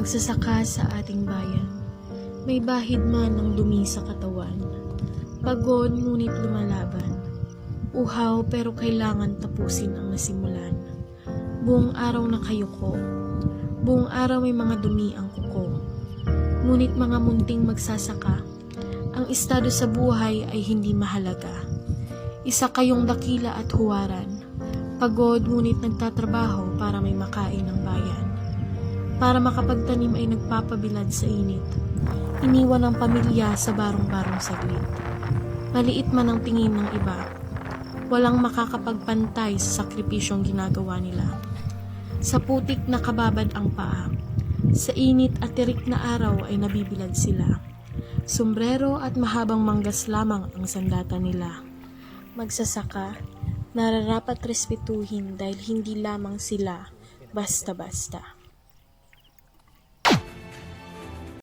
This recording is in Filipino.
Magsasaka sa ating bayan, may bahid man ng dumi sa katawan. Pagod ngunit lumalaban. Uhaw pero kailangan tapusin ang nasimulan. Buong araw na kayuko. Buong araw may mga dumi ang kuko. Ngunit mga munting magsasaka, ang estado sa buhay ay hindi mahalaga. Isa kayong dakila at huwaran. Pagod ngunit nagtatrabaho para may makain ng bayan. Para makapagtanim ay nagpapabilad sa init. Iniwan ang pamilya sa barong-barong saglit. Maliit man ang tingin ng iba, walang makakapagpantay sa sakripisyong ginagawa nila. Sa putik na kababad ang paa, sa init at tirik na araw ay nabibilad sila. Sombrero at mahabang manggas lamang ang sandata nila. Magsasaka, nararapat respetuhin dahil hindi lamang sila basta-basta.